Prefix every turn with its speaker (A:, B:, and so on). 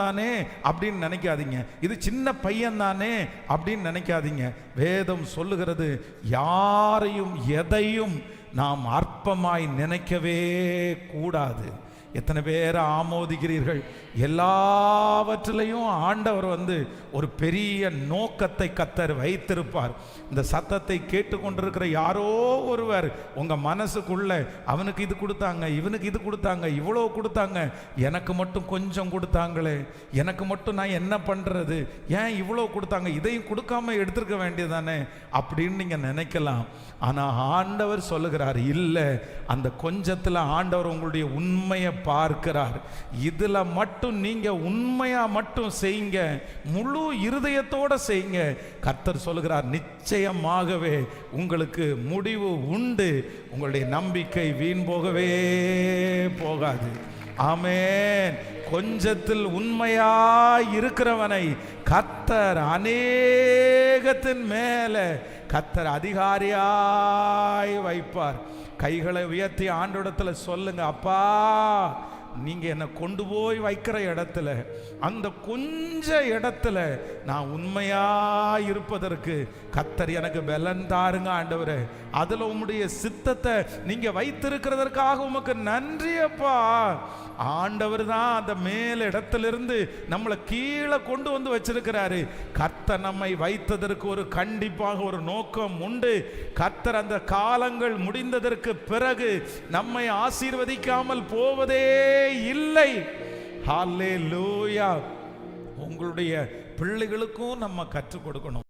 A: தானே அப்படின்னு நினைக்காதீங்க. இது சின்ன பையன் தானே அப்படின்னு நினைக்காதீங்க. வேதம் சொல்லுகிறது யாரையும் எதையும் நாம் அற்பமாய் நினைக்கவே கூடாது. எத்தனை பேரை ஆமோதிக்கிறீர்கள்? எல்லாவற்றிலையும் ஆண்டவர் வந்து ஒரு பெரிய நோக்கத்தை கத்தர் வைத்திருப்பார். இந்த சத்தத்தை கேட்டுக்கொண்டிருக்கிற யாரோ ஒருவர் உங்கள் மனசுக்குள்ள அவனுக்கு இது கொடுத்தாங்க இவனுக்கு இது கொடுத்தாங்க இவ்வளோ கொடுத்தாங்க எனக்கு மட்டும் கொஞ்சம் கொடுத்தாங்களே எனக்கு மட்டும் நான் என்ன பண்ணுறது ஏன் இவ்வளோ கொடுத்தாங்க இதையும் கொடுக்காம எடுத்திருக்க வேண்டியதானே அப்படின்னு நீங்கள் நினைக்கலாம். ஆனால் ஆண்டவர் சொல்லுகிறார் இல்லை அந்த கொஞ்சத்தில் ஆண்டவர் உங்களுடைய உண்மையை பார்க்கிறார். இதில் மட்டும் நீங்கள் உண்மையாக மட்டும் செய்யுங்க. முழு இருதயத்தோட செய்யுங்க. கர்த்தர் சொல்லுகிறார் நிச்சயமாகவே உங்களுக்கு முடிவு உண்டு. உங்களுடைய நம்பிக்கை வீண் போகவே போகாது. ஆமேன். கொஞ்சத்தில் உண்மையாய் இருக்கிறவனை கத்தர் அநேகத்தின் மேல கத்தர் அதிகாரியாய் வைப்பார். கைகளை உயர்த்தி ஆண்டோடத்துல சொல்லுங்க அப்பா நீங்க என்னை கொண்டு போய் வைக்கிற இடத்துல அந்த கொஞ்ச இடத்துல நான் உண்மையாக இருப்பதற்கு கத்தர் எனக்கு பலன் தாருங்க ஆண்டவரே. அதுல உம்முடைய சித்தத்தை நீங்க வைத்திருக்கிறதற்காக உமக்கு நன்றி அப்பா. ஆண்டவர் தான் அந்த மேல் இடத்திலிருந்து நம்மளை கீழே கொண்டு வந்து வச்சிருக்கிறாரு. கர்த்தர் நம்மை வைத்ததற்கு ஒரு கண்டிப்பாக ஒரு நோக்கம் உண்டு. கர்த்தர் அந்த காலங்கள் முடிந்ததற்கு பிறகு நம்மை ஆசீர்வதிக்காமல் போவதே இல்லை. ஹாலே லூயா உங்களுடைய பிள்ளைகளுக்கும் நம்ம கற்றுக் கொடுக்கணும்.